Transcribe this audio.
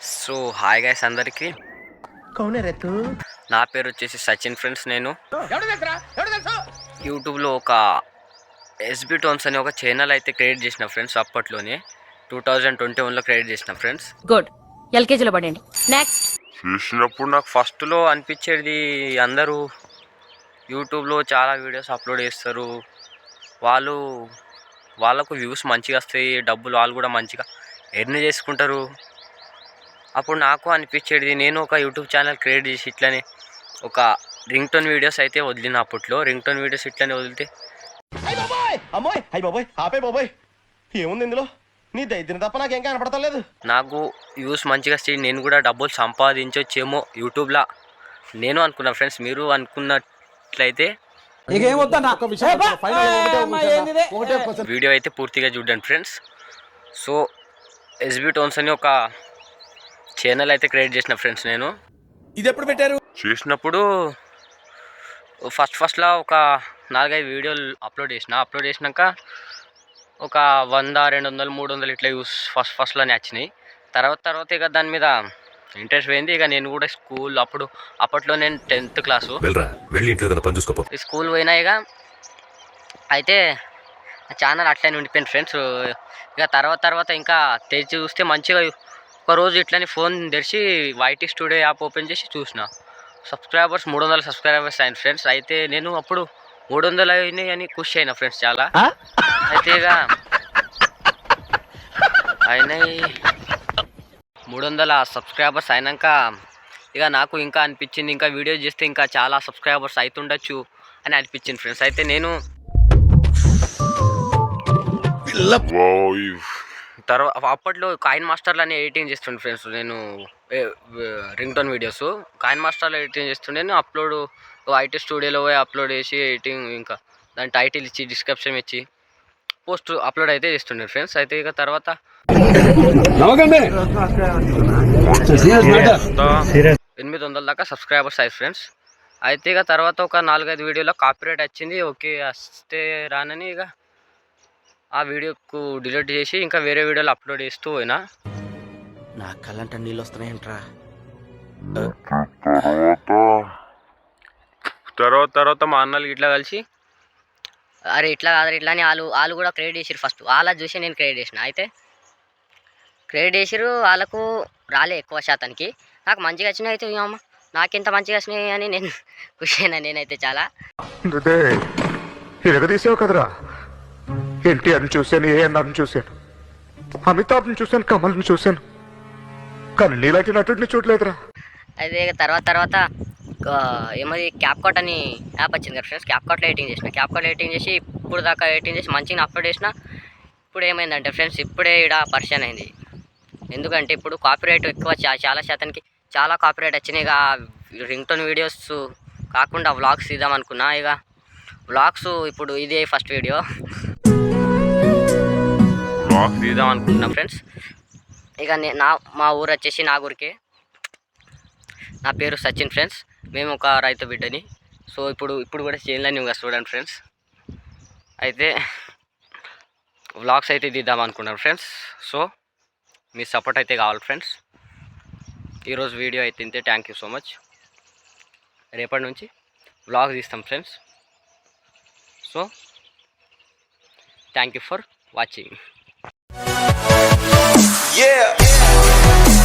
So hi guys అందరికి. నా పేరు వచ్చేసి సచిన్ ఫ్రెండ్స్ నేను. యూట్యూబ్లో ఒక ఎస్బి టోన్స్ అనే ఒక ఛానల్ అయితే క్రియేట్ చేసిన ఫ్రెండ్స్ అప్పట్లోనే. టూ థౌజండ్ ట్వంటీ వన్లో క్రియేట్ చేసిన ఫ్రెండ్స్. గుడ్ ఎల్కేజీలో పడండి నెక్స్ట్ చూసినప్పుడు నాకు ఫస్ట్లో అనిపించేది అందరూ యూట్యూబ్లో చాలా వీడియోస్ అప్లోడ్ చేస్తారు. వాళ్ళు వాళ్ళకు వ్యూస్ మంచిగా వస్తాయి డబ్బులు వాళ్ళు కూడా మంచిగా ఎర్న్ చేసుకుంటారు. అప్పుడు నాకు అనిపించేది నేను ఒక యూట్యూబ్ ఛానల్ క్రియేట్ చేసి ఇట్లనే ఒక రింగ్ టోన్ వీడియోస్ అయితే వదిలిన అప్పట్లో. రింగ్ టోన్ వీడియోస్ ఇట్లనే వదిలితే. అయ్య బాబాయ్! అమ్మోయ్! అయ్య బాబాయ్! ఆపే బాబాయ్! ఏముంది ఇందులో? నీ దైద్యం తప్ప నాకేం కనపడతలేదు నాకు వ్యూస్ మంచిగా వస్తే నేను కూడా డబ్బులు సంపాదించవచ్చేమో యూట్యూబ్లో. నేను అనుకున్నా ఫ్రెండ్స్ మీరు అనుకున్నట్లయితే. వీడియో అయితే పూర్తిగా చూడండి ఫ్రెండ్స్. సో ఎస్బి టోన్స్ అని ఒక ఛానల్ అయితే క్రియేట్ చేసిన ఫ్రెండ్స్ నేను. ఇది ఎప్పుడు పెట్టారు? చేసినప్పుడు ఫస్ట్ ఫస్ట్లో ఒక నాలుగైదు వీడియోలు అప్లోడ్ చేసిన. అప్లోడ్ చేసినాక ఒక వంద రెండు వందలు మూడు వందలు ఇట్లా యూస్ ఫస్ట్ ఫస్ట్లోనే వచ్చినాయి. తర్వాత తర్వాత ఇక దాని మీద ఇంట్రెస్ట్ పోయింది. ఇక నేను కూడా స్కూల్ అప్పుడు అప్పట్లో నేను టెన్త్ క్లాసు ఈ స్కూల్ పోయినా ఇక అయితే ఆ ఛానల్ అట్లనే ఉండిపోయింది ఫ్రెండ్స్ ఇక తర్వాత తర్వాత ఇంకా తెరిచి చూస్తే మంచిగా ఒక రోజు ఇట్లని ఫోన్ తెరిచి వైటీ స్టూడియో యాప్ ఓపెన్ చేసి చూసిన. సబ్స్క్రైబర్స్ మూడు వందల సబ్స్క్రైబర్స్ అయిన ఫ్రెండ్స్. అయితే నేను అప్పుడు మూడు వందలు అయినాయి అని ఖుషి అయినా ఫ్రెండ్స్ చాలా. అయితే ఇక అయినాయి మూడు వందల సబ్స్క్రైబర్స్ అయినాక ఇక నాకు ఇంకా అనిపించింది. ఇంకా వీడియో చేస్తే ఇంకా చాలా సబ్స్క్రైబర్స్ అవుతుండొచ్చు అని అనిపించింది ఫ్రెండ్స్. అయితే నేను తర్వాత అప్పట్లో కాయిన్ మాస్టర్లో ఎడిటింగ్ చేస్తుండే ఫ్రెండ్స్. నేను రింగ్ టోన్ వీడియోస్. కాయిన్ మాస్టర్లో ఎడిటింగ్ చేస్తుండే. నేను అప్లోడ్ ఐటీ స్టూడియోలో పోయి అప్లోడ్ చేసి ఎడిటింగ్ ఇంకా దాని టైటిల్ ఇచ్చి డిస్క్రిప్షన్ ఇచ్చి పోస్ట్ అప్లోడ్ అయితే చేస్తుండే ఫ్రెండ్స్. అయితే ఇక తర్వాత ఎనిమిది వందల దాకా సబ్స్క్రైబర్స్ అయ్యారు ఫ్రెండ్స్. అయితే ఇక తర్వాత ఒక నాలుగైదు వీడియోలో కాపీరైట్ వచ్చింది. ఓకే వస్తే రానని ఇక ఆ వీడియోకు డిలీట్ చేసి ఇంకా వేరే వీడియోలు అప్లోడ్ చేస్తూ పోయినా. నా కళ్ళంట నీళ్ళు వస్తున్నాయంట్రా. తర్వాత తర్వాత మా అన్నలు ఇట్లా కలిసి అరే ఇట్లా కాదు ఇట్లా అని వాళ్ళు వాళ్ళు కూడా క్రియేట్ చేసిరు ఫస్ట్. వాళ్ళ చూసి నేను క్రియేట్ చేసిన. అయితే క్రియేట్ చేసిరు వాళ్ళకు రాలే ఎక్కువ శాతానికి. నాకు మంచిగా వచ్చినాయి అయితే అమ్మ నాకెంత మంచిగా వచ్చినాయి అని నేను ఖుషి అయినా నేనైతే చాలా. కదరా. ఎన్టీఆర్ని చూశాను ఏఎన్ఆర్ని చూశాను. అమితాబ్ని చూశాను కమల్ని చూశాను. కానీ నీలాంటి నటుడిని చూడలేదురా. అయితే ఇక తర్వాత తర్వాత ఆ, ఏమది క్యాప్ కట్ అని యాప్ వచ్చింది కదా ఫ్రెండ్స్ క్యాప్ కట్లో ఎడిటింగ్ చేసిన. క్యాప్ కట్లో ఎడిటింగ్ చేసి ఇప్పుడు దాకా ఎడిటింగ్ చేసి మంచిగా అప్లోడ్ చేసిన ఇప్పుడు ఏమైందంటే ఫ్రెండ్స్ ఇప్పుడే ఇక్కడ పరిచయం అయింది. ఎందుకంటే ఇప్పుడు కాపీరైట్ ఎక్కువ చా- చాలా శాతానికి చాలా కాపీరైట్ వచ్చినాయి. ఇక రింగ్ టోన్ వీడియోస్ కాకుండా వ్లాగ్స్ ఇద్దాం అనుకున్నా. ఇక వ్లాగ్స్ ఇప్పుడు ఇదే ఫస్ట్ వీడియో బ్లాగ్ తీద్దాం అనుకుంటున్నాం ఫ్రెండ్స్ ఇక నా మా ఊరు వచ్చేసి నాగూరికే. నా పేరు సచిన్ ఫ్రెండ్స్ మేము ఒక రైతు బిడ్డని. సో ఇప్పుడు ఇప్పుడు కూడా చేయాలని నువ్వు చూడండి ఫ్రెండ్స్ అయితే వ్లాగ్స్ అయితే తీద్దాం అనుకున్నాను ఫ్రెండ్స్ సో మీ సపోర్ట్ అయితే కావాలి ఫ్రెండ్స్ ఈరోజు వీడియో అయితే ఇంతే. థ్యాంక్ యూ సో మచ్ రేపటి నుంచి వ్లాగ్ తీస్తాం friends so thank you for watching Yeah. yeah.